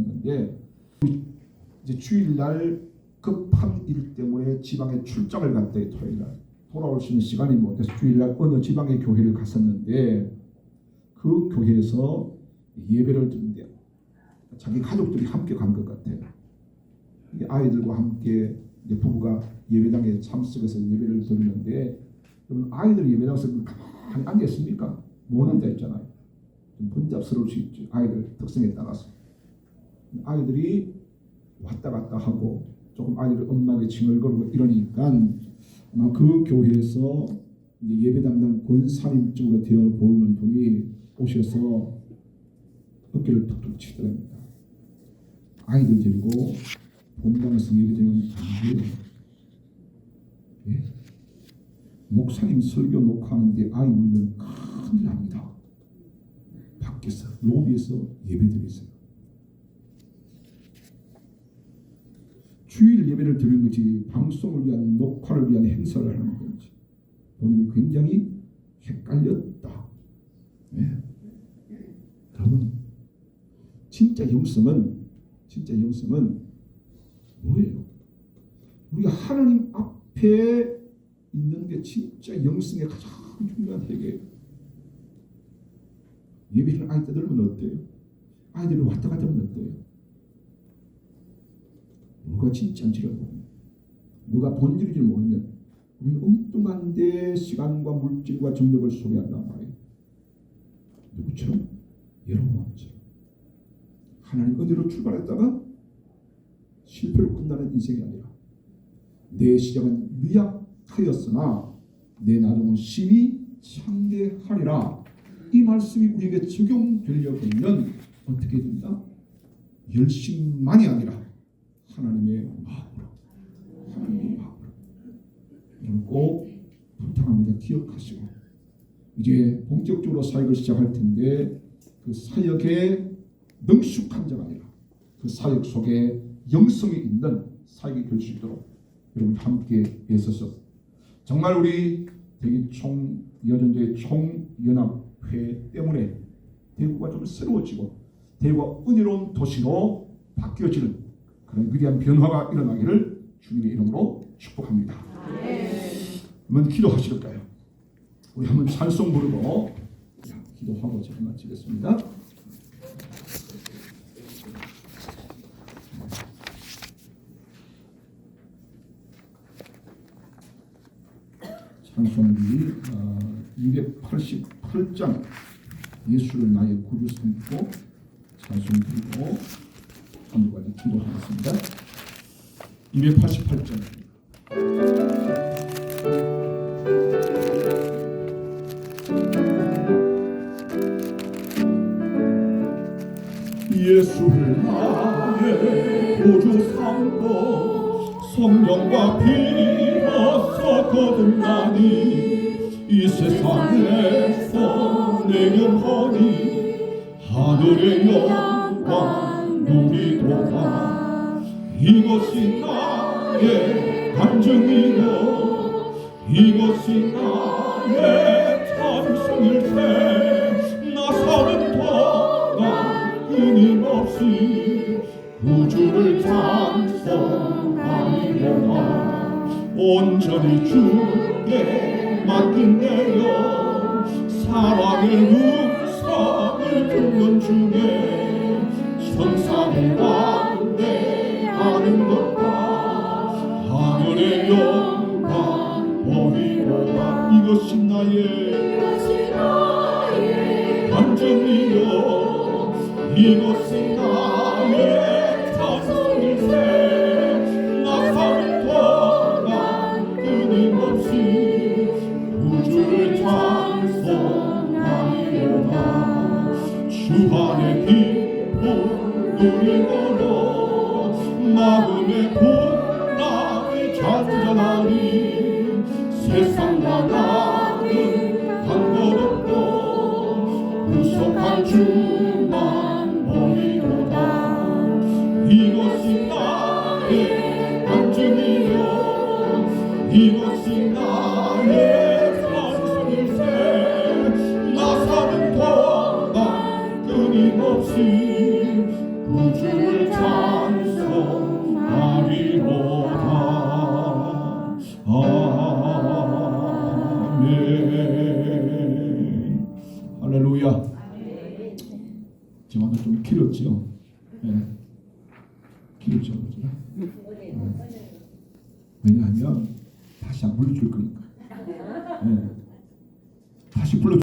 있는데 이제 주일날 급한 일 때문에 지방에 출장을 갔대 토요일날 돌아올 수 있는 시간이 못 돼서 주일날 어느 지방의 교회를 갔었는데 그 교회에서 예배를 드는데 자기 가족들이 함께 간 것 같아요. 아이들과 함께 부부가 예배당에 참석해서 예배를 드리는데 여러분 아이들 예배당에서 가만히 앉아 있습니까? 못 앉아 있잖아요. 좀 번잡스러울 수 있죠. 아이들 특성에 따라서 아이들이 왔다 갔다 하고 조금 아이들 엄마에게 징얼거리고 이러니까 아마 그 교회에서 예배 담당 권사님 쪽으로 되어 보이는 분이 오셔서 어깨를 툭툭 치더랍니다. 아이들 데리고 본당에서 예배드리면 안 돼요. 예? 목사님 설교 녹화하는데 아이 울면 큰일 납니다. 밖에서 로비에서 예배드리세요. 주일 예배를 드리는 것이 방송을 위한 녹화를 위한 행사를 하는 건지 본인이 굉장히 헷갈렸다. 예. 여러분 진짜 영성은 진짜 영성은 뭐예요? 우리가 하나님 앞에 있는 게 진짜 영성의 가장 중요한 회개예요. 예배를 아이들 들으면 어때요? 아이들이 왔다 갔다 하면 어때요? 뭐가 진짜인지를 모르면 뭐가 본질인지 모르면 우리는 엉뚱한데 시간과 물질과 정력을 소비한단 말이에요. 누구처럼? 여러분처럼 하나님 은혜로 출발했다가 실패로 끝나는 인생이 아니라 내 시작은 미약하였으나 내 나중은 심히 창대하리라 이 말씀이 우리에게 적용되려면 어떻게 된다? 열심만이 아니라 하나님의 마음으로 하나님의 마음으로 여러분 꼭 부탁합니다. 기억하시고 이제 본격적으로 사역을 시작할 텐데 그 사역에 능숙한 자가 아니라 그 사역 속에 영성이 있는 사역이 될 수 있도록 여러분 함께 애써서 정말 우리 대기 총 여전도의 총연합회 때문에 대구가 좀 새로워지고 대구가 은혜로운 도시로 바뀌어지는 그런 위대한 변화가 일어나기를 주님의 이름으로 축복합니다. 한번 기도하실까요? 우리 한번 찬송 부르고 기도하고 제가 마치겠습니다. 찬송기 어, 288장 예수를 나의 구주 삼고 찬송 부르고 한두 가지 기도하겠습니다. 288장 예수를 나의 구주 삼고 성령과 피로써 거듭나니 이 세상에서 내 영혼이 하늘의 영광 누리도다 이것이 나의 감정이요. 이것이 나의 찬송일세 끊임없이 구주를 찬송하리로다. 온전히 주께 맡긴 내요. 사랑의 음성을 듣는 중에 성상에 완대하는 것과 하늘의 영광 보리로다 이것이 나의 이것이 나의 나 사는 동안 끊임없이 우주를 찬송하리로다. 주 안에 기쁨 누리므로 마음의 풍랑이 잔잔하니 세상 나가 길었죠 네. 길었죠 그죠? 왜냐하면 다시 안 불러줄 거니까 네.